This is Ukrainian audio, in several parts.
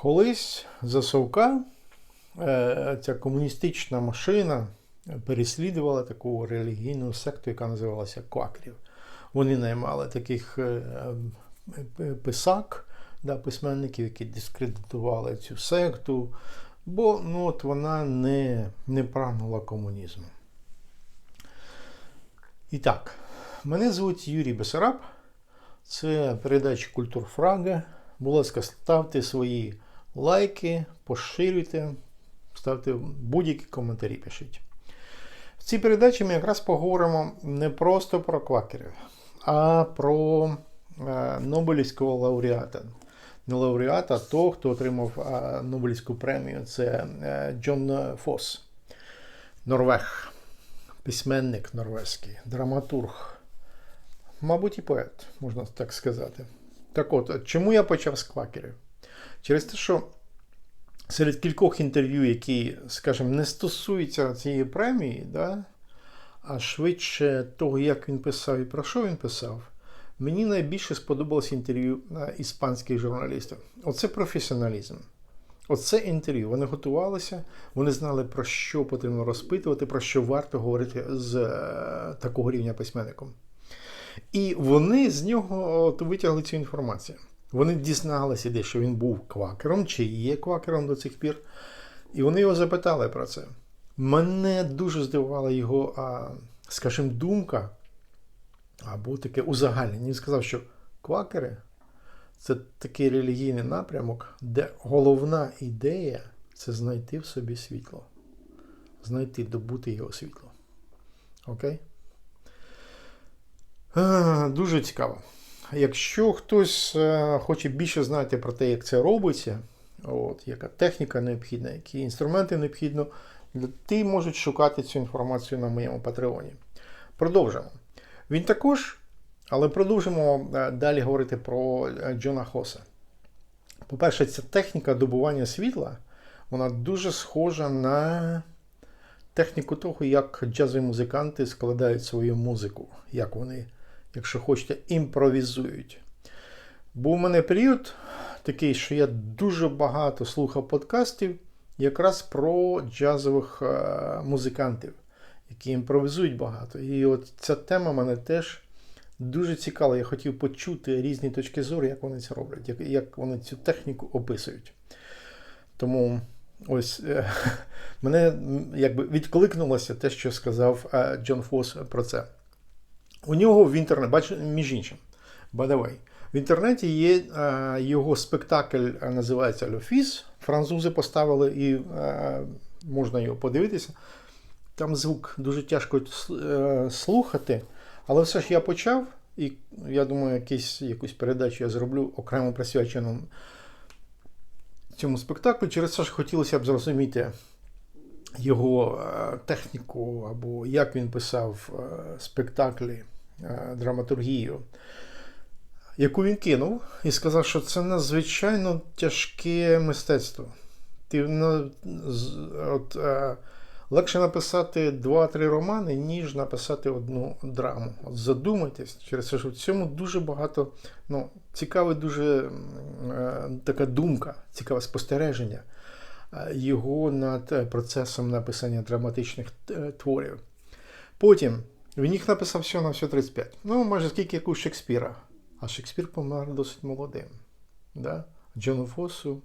Колись за Совка е, ця комуністична машина переслідувала таку релігійну секту, яка називалася Квакерів. Вони наймали таких е, е, писак, да, письменників, які дискредитували цю секту, бо ну, от вона не, не прагнула комунізму. І так, мене звуть Юрій Бесараб. Це передача Культурфрага. Будь ласка, ставте свої лайки, поширюйте, ставте будь-які коментарі пишіть. В цій передачі ми якраз поговоримо не просто про квакерів, а про е, Нобелівського лауреата. Не лауреата, а того, хто отримав е, Нобелівську премію, це е, Джон Фос, Норвег, письменник норвезький, драматург, мабуть, і поет, можна так сказати. Так от, чому я почав з квакерів? Через те, що серед кількох інтерв'ю, які, скажімо, не стосуються цієї премії, да, а швидше того, як він писав і про що він писав, мені найбільше сподобалось інтерв'ю іспанських журналістів. Оце професіоналізм. Оце інтерв'ю. Вони готувалися, вони знали, про що потрібно розпитувати, про що варто говорити з е, такого рівня письменником. І вони з нього витягли цю інформацію. Вони дізналися, де, що він був квакером, чи є квакером до цих пір. І вони його запитали про це. Мене дуже здивувала його, а, скажімо, думка або таке узагальнення. Він сказав, що квакери це такий релігійний напрямок, де головна ідея це знайти в собі світло. Знайти, добути його світло. Окей? Дуже цікаво. Якщо хтось е, хоче більше знати про те, як це робиться, от, яка техніка необхідна, які інструменти необхідно, ти можеш шукати цю інформацію на моєму патреоні. Продовжимо. Він також, але продовжимо е, далі говорити про е, Джона Хоса. По-перше, ця техніка добування світла, вона дуже схожа на техніку того, як джазові музиканти складають свою музику, як вони якщо хочете, імпровізують. Був у мене період такий, що я дуже багато слухав подкастів якраз про джазових е, музикантів, які імпровізують багато. І от ця тема мене теж дуже цікава. Я хотів почути різні точки зору, як вони це роблять, як, як вони цю техніку описують. Тому ось е, мене якби відкликнулося те, що сказав е, Джон Фос про це. У нього в інтернеті, бачите, між іншим, by в інтернеті є е, його спектакль, е, називається Льофіс. Французи поставили і е, можна його подивитися. Там звук дуже тяжко слухати, але все ж я почав, і я думаю, якісь, якусь передачу я зроблю окремо присвячену цьому спектаклю. Через це ж хотілося б зрозуміти його техніку, або як він писав спектаклі, драматургію, яку він кинув, і сказав, що це надзвичайно тяжке мистецтво. Ти от, Легше написати два-три романи, ніж написати одну драму. От Задумайтесь, через це що в цьому дуже багато ну, цікава дуже е, така думка, цікаве спостереження його над процесом написання драматичних е, творів. Потім він їх написав всього на все 35. Ну, майже скільки як у Шекспіра. А Шекспір помер досить молодим. Да? Джону Фосу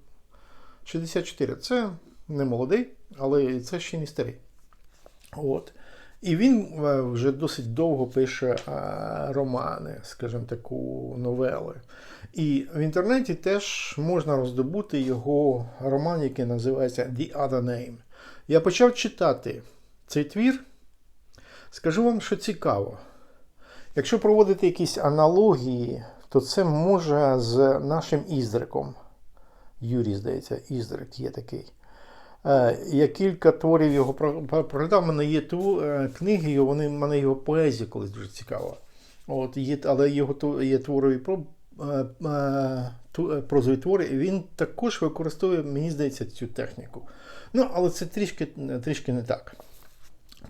64. Це не молодий, але це ще не старий. От. І він е, вже досить довго пише романи, скажімо таку новели. І в інтернеті теж можна роздобути його роман, який називається The Other Name. Я почав читати цей твір. Скажу вам, що цікаво. Якщо проводити якісь аналогії, то це може з нашим іздриком. Юрій, здається, іздрик є такий. Е, я кілька творів його прочитав, У мене є ту, е, книги, вони, мене його поезія колись дуже цікава. От, є, Але його є творові про, е, прозові твори, він також використовує, мені здається, цю техніку. Ну, Але це трішки, трішки не так.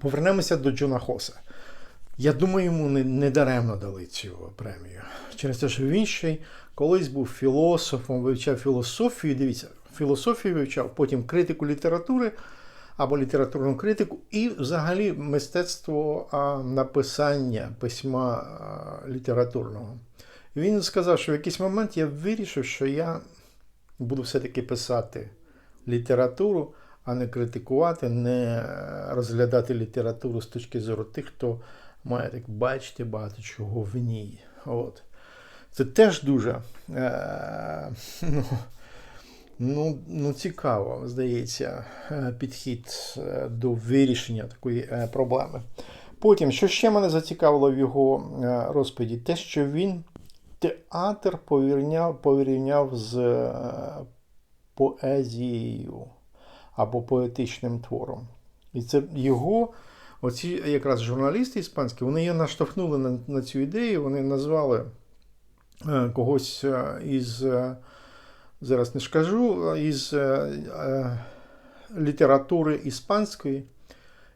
Повернемося до Джона Хоса. Я думаю, йому не, не даремно дали цю премію. Через те, що він ще колись був філософом, вивчав філософію. Дивіться, філософію вивчав, потім критику літератури або літературну критику, і взагалі мистецтво а, написання письма а, літературного. Він сказав, що в якийсь момент я вирішив, що я буду все-таки писати літературу, а не критикувати, не розглядати літературу з точки зору тих, хто має так бачити багато чого в ній. От. Це теж дуже е, ну, ну, ну, цікаво, здається, е, підхід е, до вирішення такої е, проблеми. Потім, що ще мене зацікавило в його розповіді, те, що він театр порівняв, порівняв з поезією або поетичним твором. І це його, оці якраз журналісти іспанські, вони її наштовхнули на, на цю ідею, вони назвали е, когось е, із, е, зараз не скажу, із літератури іспанської,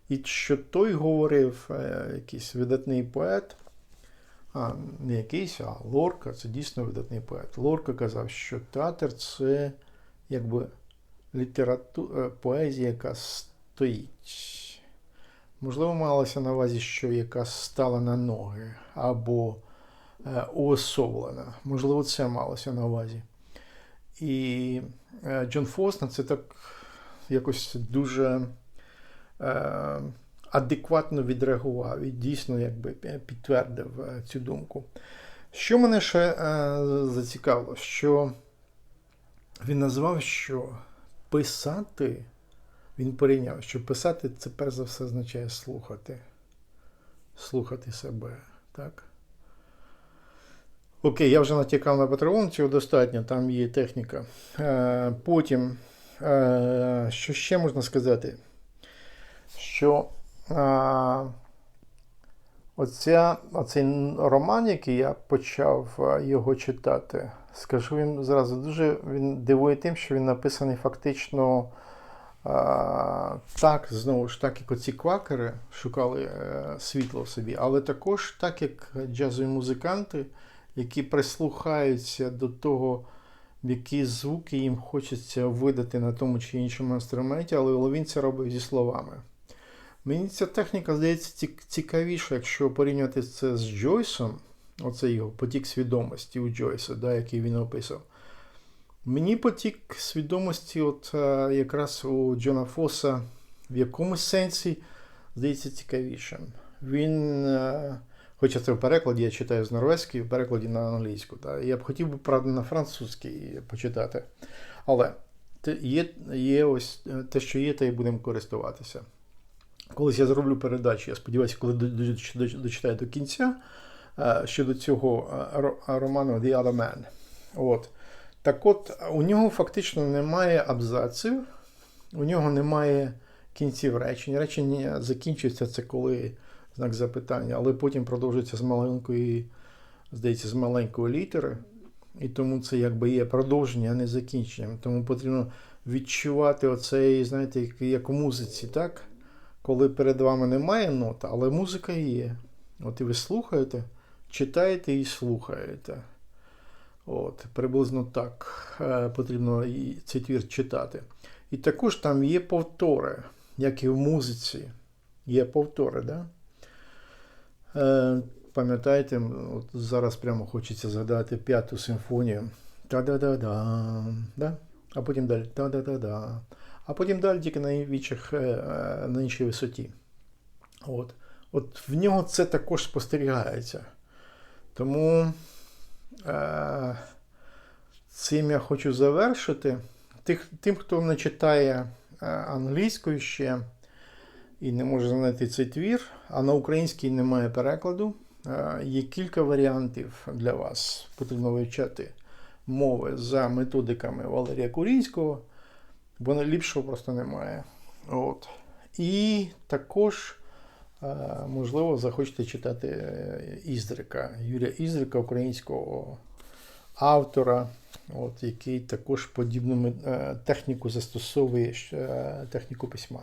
і що той говорив, якийсь видатний поет. А не якийсь, а Лорка, це дійсно видатний поет. Лорка казав, що театр це якби література, поезія, яка стоїть. Можливо, малося на увазі, що яка стала на ноги або е, уособлена. Можливо, це малося на увазі. І е, Джон Фос на це так якось дуже е, адекватно відреагував і дійсно якби підтвердив е, цю думку. Що мене ще е, зацікавило, що він назвав, що писати, він порівняв, що писати це перш за все означає слухати. Слухати себе. так? Окей, я вже натякав на Патреон, цього достатньо, там є техніка. Е, потім, е, що ще можна сказати? Що оця, оцей роман, який я почав його читати, скажу він зразу дуже він дивує тим, що він написаний фактично а, так, знову ж так, як оці квакери шукали е, світло в собі, але також так, як джазові музиканти, які прислухаються до того, які звуки їм хочеться видати на тому чи іншому інструменті, але він це робив зі словами. Мені ця техніка здається цікавіша, якщо порівняти це з Джойсом, оце його потік свідомості у Джойса, да, який він описав. Мені потік свідомості, от е, якраз у Джона Фоса в якомусь сенсі здається цікавішим. Він, е, хоча це в перекладі, я читаю з норвезької, в перекладі на англійську. Да, я б хотів би, правда, на французькій почитати. Але є, є ось е, те, що є, те і будемо користуватися. Колись я зроблю передачу, я сподіваюся, коли дочитаю до кінця е, щодо цього е, роману The Other Man. От. Так от, у нього фактично немає абзаців, у нього немає кінців речень. Речення закінчується це коли знак запитання, але потім продовжується з маленької, здається, з маленької літери. І тому це якби є продовження, а не закінченням. Тому потрібно відчувати оцей, знаєте, як у музиці, так? Коли перед вами немає нота, але музика є. От і ви слухаєте, читаєте і слухаєте. От, Приблизно так е, потрібно цей твір читати. І також там є повтори, як і в музиці. Є повтори. Да? Е, Пам'ятаєте, от зараз прямо хочеться згадати п'яту симфонію. Та-да-да-да. Да? А потім далі та-да-да-да а потім далі тільки на інших, е, на іншій висоті. От. От В нього це також спостерігається. Тому е, цим я хочу завершити. Тих, Тим, хто не читає е, англійською ще і не може знайти цей твір, а на українській немає перекладу. Е, є кілька варіантів для вас. Потрібно вивчати мови за методиками Валерія Курійського бо ліпшого просто немає. От. І також, е, можливо, захочете читати е, Іздрика, Юрія Іздрика, українського автора, от, який також подібну е, техніку застосовує техніку письма.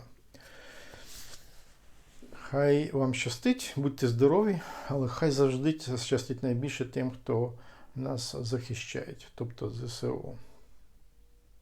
Хай вам щастить, будьте здорові, але хай завжди щастить найбільше тим, хто нас захищає, тобто ЗСУ.